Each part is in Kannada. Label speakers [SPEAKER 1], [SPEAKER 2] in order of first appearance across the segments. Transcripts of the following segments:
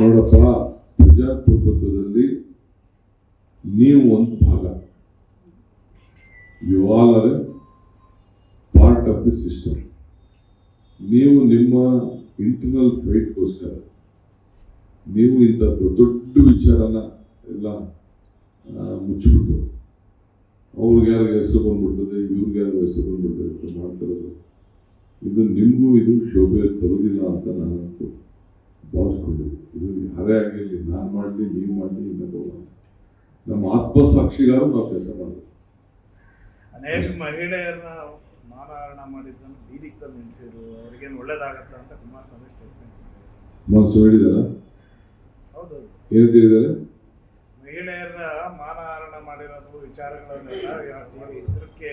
[SPEAKER 1] ನೋಡಪ್ಪ ಪ್ರಜಾಪ್ರಭುತ್ವದಲ್ಲಿ ನೀವು ಒಂದು ಭಾಗ. You all are a part of the system ನೀವು ನಿಮ್ಮ ಇಂಟರ್ನಲ್ ಫೈಟ್ಗೋಸ್ಕರ ನೀವು ಇಂಥ ದೊಡ್ಡ ದೊಡ್ಡ ವಿಚಾರನ ಎಲ್ಲ ಮುಚ್ಚಿಬಿಟ್ಟು ಅವ್ರಿಗೆ ಯಾರಿಗೆ ಹೆಸರು ಬಂದ್ಬಿಡ್ತದೆ ಇವ್ರಿಗೆ ಯಾರು ಹೆಸರು ಬಂದ್ಬಿಡ್ತದೆ ಅಂತ ಮಾಡ್ತಿರೋದು ಇದು ನಿಮಗೂ ಇದು ಶೋಭೆ ತರುವುದಿಲ್ಲ ಅಂತ ನಾನಂತೂ ಭಾವಿಸ್ಕೊಂಡಿದ್ದೆ ಇದು ಯಾರೇ ಆಗಿರಲಿ ನಾನು ಮಾಡಲಿ ನೀವು ಮಾಡಲಿ ಇನ್ನೊಬ್ಬ. ನಮ್ಮ ಆತ್ಮಸಾಕ್ಷಿಗಾರು ನಾವು ಕೆಲಸ ಮಾಡಬೇಕು
[SPEAKER 2] ಅನೇಕ ಮಹಿಳೆಯರನ್ನ ಮಾನಹರಣ ಮಾಡಿದ್ದನ್ನು ಬೀದಿಗೆ ತಂದು ನಿಲ್ಲಿಸಿದ್ರು ಅವ್ರಿಗೇನು ಒಳ್ಳೇದಾಗತ್ತ ಅಂತ ಕುಮಾರಸ್ವಾಮಿ ಸ್ಟೇಟ್ಮೆಂಟ್
[SPEAKER 1] ಹೇಳಿದಾರ?
[SPEAKER 2] ಹೌದು
[SPEAKER 1] ಏನು ಹೇಳಿದ್ದಾರೆ
[SPEAKER 2] ಮಹಿಳೆಯರ ವಿಚಾರಗಳನ್ನೆಲ್ಲ ಇದಕ್ಕೆ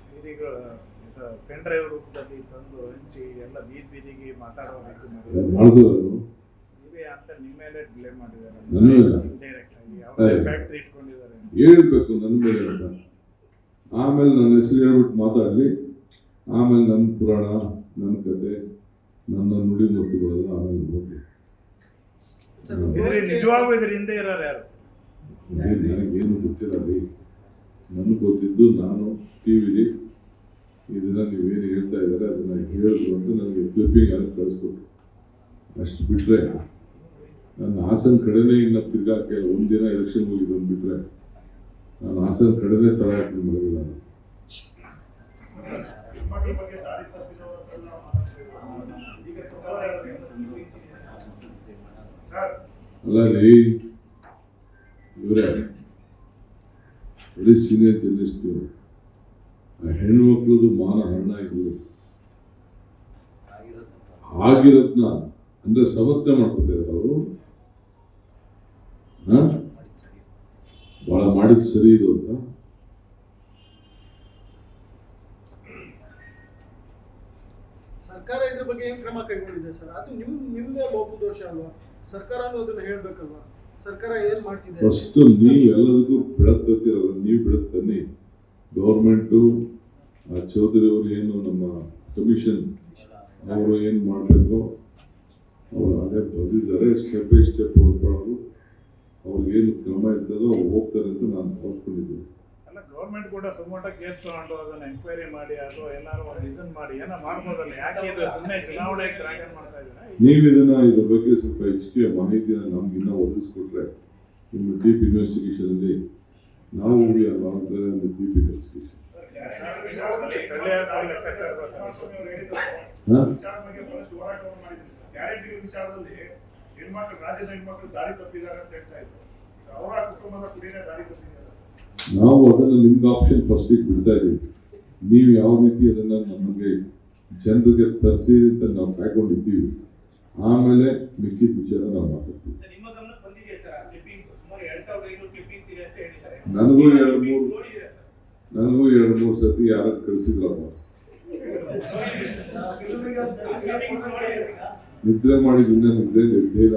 [SPEAKER 2] ಸೀರೆಗಳು ಪೆನ್ ಡ್ರೈವ್ ರೂಪದಲ್ಲಿ ತಂದು ಹಂಚಿ ಎಲ್ಲ ಬೀದಿ ಬೀದಿಗೆ ಮಾತಾಡೋ ರೀತಿ ಮಾಡಿದ್ರು ನೀವೇ ಅಂತ ನಿಮ್ಮ ಮೇಲೆ ಬ್ಲೇಮ್ ಮಾಡಿದ್ದಾರೆ.
[SPEAKER 1] ನನ್ನ ಮೇಲೆ?
[SPEAKER 2] ಆಗಿ. ಯಾವುದೇ ಫ್ಯಾಕ್ಟ್ರಿ ಇಟ್ಕೊಂಡಿದ್ದಾರೆ
[SPEAKER 1] ಹೇಳ್ಬೇಕು ನನ್ನ ಮೇಲೆ ಅಂತ? ಆಮೇಲೆ ನನ್ನ ಹೆಸರು ಹೇಳ್ಬಿಟ್ಟು ಮಾತಾಡಲಿ. ಆಮೇಲೆ ನನ್ನ ಪುರಾಣ ನನ್ನ ಕತೆ ನನ್ನ ನುಡಿ ಮುತ್ತುಗಳೆಲ್ಲ ಆಮೇಲೆ
[SPEAKER 2] ನೋಡಿ ನಿಜವಾಗ್ಲೂ ಇದ್ರ ಹಿಂದೆ ಇರೋರು ಯಾರು?
[SPEAKER 1] ನನಗೇನು ಗೊತ್ತಿಲ್ಲ ರೀ ನನಗೆ ಗೊತ್ತಿದ್ದು ನಾನು ಟಿ ವಿಲಿ ಇದನ್ನ ನೀವೇನು ಹೇಳ್ತಾ ಇದ್ದಾರೆ, ಅದನ್ನ ಹೇಳಿದ್ರು ಅಂತ ನನಗೆ ಕ್ಲಿಪ್ಪಿಂಗ್ ಅಲ್ಲಿ ಕಳಿಸ್ಕೊಟ್ರು. ಅಷ್ಟು ಬಿಟ್ಟರೆ ನನ್ನ ಹಾಸನ ಕಡೆನೇ ಇನ್ನು ತಿರ್ಗಾ ಒಂದಿನ ಎಲೆಕ್ಷನ್ ಹೋಗಿ ಬಂದುಬಿಟ್ರೆ ನಾನು ಹಾಸನ ಕಡೆನೇ ತರ ಹಾಕಿ ಮಾಡಿಲ್ಲ ನಾನು. ಅಲ್ಲ ರೀ, ಇವರೇ ವೆರಿ ಸೀನಿಯರ್ ಜರ್ನಲಿಸ್ಟ್ ಆ ಹೆಣ್ಮಕ್ಳದು ಮಾನ ಹರಣ ಇರಲಿ ಆಗಿರತ್ನ ಅಂದ್ರೆ ಸಮರ್ಥನೆ ಮಾಡ್ಕೊತಾ ಅವರು. ಭಾಳ ಮಾಡಿದ್ ಸರಿ ಇದು ಅಂತ.
[SPEAKER 3] ಸರ್ಕಾರ ಇದ್ರ ಬಗ್ಗೆ ಏನು ಕ್ರಮ ಕೈಗೊಂಡಿದೆ ಸರ್? ಅದು ನಿಮ್ಮ ನಿಮ್ಮದೇ ಲೋಪದೋಷ ಅಲ್ವಾ? ಸರ್ಕಾರನೂ ಅದನ್ನ ಹೇಳ್ಬೇಕಲ್ವಾ?
[SPEAKER 1] ಫಸ್ಟ್ ನೀವು ಎಲ್ಲದಕ್ಕೂ ಬೆಳಗ್ತಿರಲ್ಲ ನೀವು ಬೆಳಗ್ತಾನೆ ಗೌರ್ಮೆಂಟು ಚೌಧರಿ ಅವರು ಏನು ನಮ್ಮ ಕಮಿಷನ್ ಅವರು ಏನು ಮಾಡಬೇಕು, ಅವರು ಅದೇ ಬಂದಿದ್ದಾರೆ ಸ್ಟೆಪ್ ಬೈ ಸ್ಟೆಪ್ ಹೊರಪಡೋರು ಅವ್ರಿಗೇನು ಕ್ರಮ ಇರ್ತದೋ ಹೋಗ್ತಾರೆ ಅಂತ ನಾನು ಭಾವಿಸ್ಕೊಂಡಿದ್ದೀನಿ.
[SPEAKER 2] ಗೌರ್ಮೆಂಟ್ ಕೂಡ ಸುಮೋಟ ಕೇಸ್ ತಗೊಂಡು ಅದನ್ನ ಎಂಕ್ವೈರಿ ಮಾಡಿ ಅಥವಾ ಏನಾದ್ರು ಇದನ್ನ ಮಾಡಿ ಏನೋ ಮಾಡ್ಬೋದಲ್ಲ ಯಾಕೆ ಇದು ಸುಮ್ಮನೆ ಚುನಾವಣೆ ಡ್ರ್ಯಾಗನ್ ಮಾಡ್ತಾ ಇದ್ದೀರಾ?
[SPEAKER 1] ನೀವು ಇದನ್ನ ಇದ್ರ ಬಗ್ಗೆ ಸ್ವಲ್ಪ ಹೆಚ್ಚಿಗೆ ಮಾಹಿತಿನ ನಮ್ಗೆ ಇನ್ನೂ ಒದಗಿಸ್ಕೊಟ್ರೆ ನಿಮ್ಮ ಡೀಪ್ ಇನ್ವೆಸ್ಟಿಗೇಷನ್ ಅಲ್ಲಿ ನಾವು ಹೋಗಿ ಅಲ್ವಾ ಅಂತಾರೆ ಒಂದು ಡೀಪ್ ಇನ್ವೆಸ್ಟಿಗೇಷನ್
[SPEAKER 4] ಹೆಣ್ಮಕ್ಳು ರಾಜ್ಯದ ಹೆಣ್ಮಕ್ಳು ದಾರಿ ತಪ್ಪಿದ್ದಾರೆ ಅಂತ ಹೇಳ್ತಾ ಇದ್ರು. ಅವರ ಕುಟುಂಬದ ಕುಡಿಯೇ ದಾರಿ ತಪ್ಪಿದ್ದಾರೆ
[SPEAKER 1] ನಾವು ಅದನ್ನು ನಿಮ್ಗೆ ಆಪ್ಷನ್ ಫಸ್ಟಿಗೆ ಬಿಡ್ತಾ ಇದ್ದೀವಿ ನೀವು ಯಾವ ರೀತಿ ಅದನ್ನು ನಮಗೆ ಜನರಿಗೆ ತರ್ತೀರಿ ಅಂತ ನಾವು ಕಾಯ್ಕೊಂಡಿದ್ದೀವಿ. ಆಮೇಲೆ ಮಿಕ್ಕಿದ ವಿಚಾರ ನಾವು ಮಾತಾಡ್ತೀವಿ. ನನಗೂ ಎರಡು ಮೂರು? ನನಗೂ ಎರಡು ಮೂರು ಸತಿ ಯಾರು ಕಳಿಸಿದ್ರಪ್ಪ. ನಿದ್ರೆ ಮಾಡಿದ್ರೆ ನಿದ್ದೆ ನಿದ್ರೆ ನಿದ್ದೆ ಇಲ್ಲ